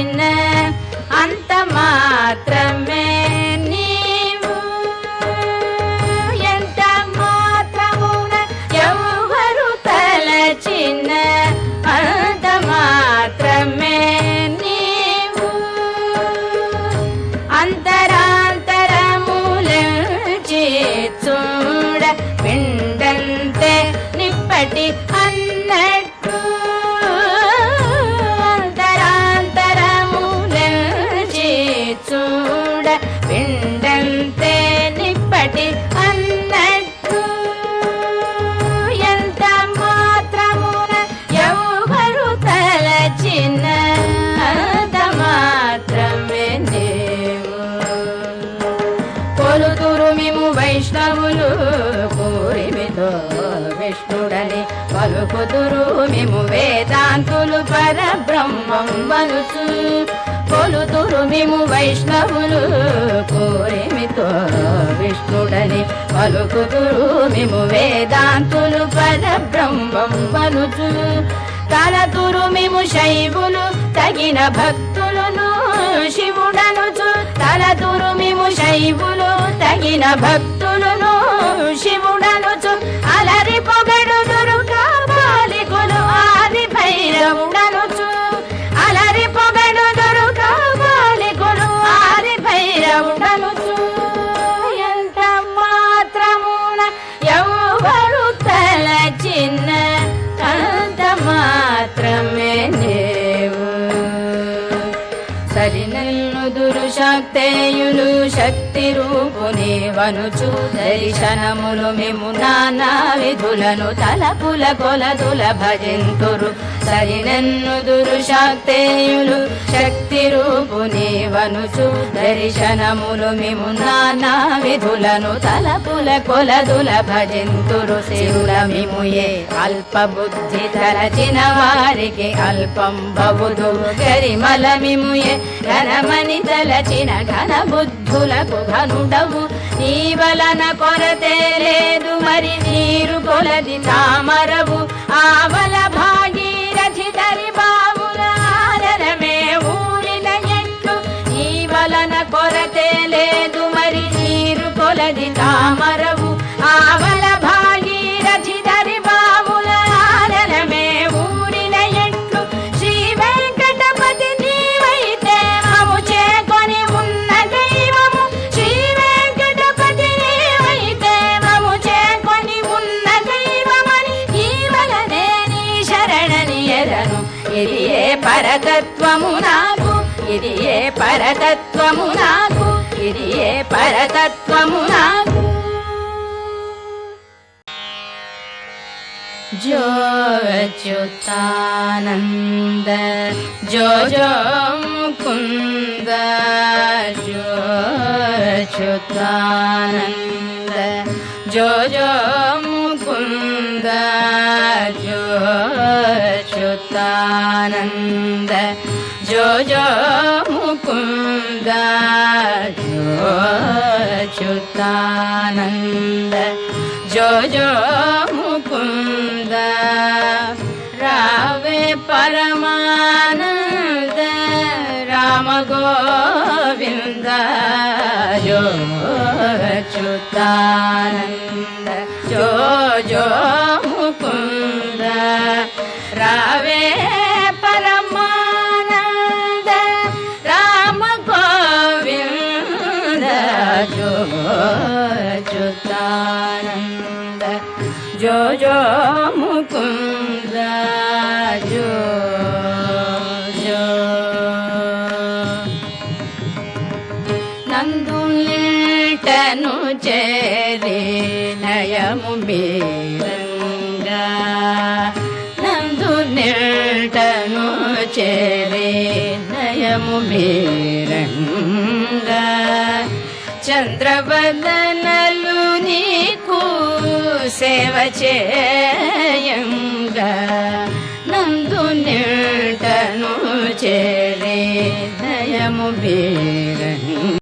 తలచిన అంత మాత్రమే నీవు ఎంత మాత్రమున ఎవరు తలచిన అంత మాత్రమే నీవు అంతరాంతరములచి చూడ పిండంతే నిప్పటి చూడ పిండంతే నిప్పటి అన్నట్టు. ఎంత మాత్రమున ఎవరు తలచిన అంత మాత్రమే దేవు కొలుతురు మేము వైష్ణవులు కోరిమితో విష్ణుడని పలుకుతురు మేము వేదాంతులు పరబ్రహ్మం మనుసు కొలుతురు మేము వైష్ణవులు. కోరిమితో విష్ణుడని పలుకుతురు మేము వేదాంతులు పరబ్రహ్మం మనుచులు తలతురు మేము శైవులు తగిన భక్తులను శివుడనుచు తలతురు మేము శైవులు తగిన భక్తులను శివుడనుచు சரணன் సరినన్ను దురుశక్తేయులు శక్తి రూపుని వనుచు. దర్శనములు మేము నానా విధులను తలపుల కొలదుల భజింతురు. సరినన్ను దురుశక్తేయులు శక్తి రూపుని వనుచు. దర్శనములు మేము నానా విధులను తలపుల కొలదుల భజింతురు. శివుల మిముయే అల్ప బుద్ధి తలచిన వారికి అల్పం బవుదు. గరిమల మిముయే ఘనమని తలచిన ఘన బుద్ధులకు ఘనుడవు. నీ వలన కొరతే లేదు మరి నీరు కొలది తామరవు. ఆవల భాగీరథి తరి బావుల ఆదరమే ఊరిన ఎట్లు నీ వలన కొరతే లేదు మరి నీరు కొలది తామరవు. ఇది ఏ పరతత్వము నాకు ఇది ఏ పరతత్వము నాకు ఇది ఏ పరతత్వము నాకు जो अच्युतानन्द जो जो मुकुन्द जो अच्युतानन्द अच्युतानन्द जो जो मुकुन्द जो अच्युतानन्द। जो जो मुकुन्द रावे परमानन्द। राम गोविन्द जो अच्युतानन्द। जो जो मुकुन्द रावे जो जो నందు నిల్టను చేరి నయము మీరంగా నందు నిల్టను చేరి నయము మీరంగా చంద్రవదనలు నీకు సేవ చేయంగా चे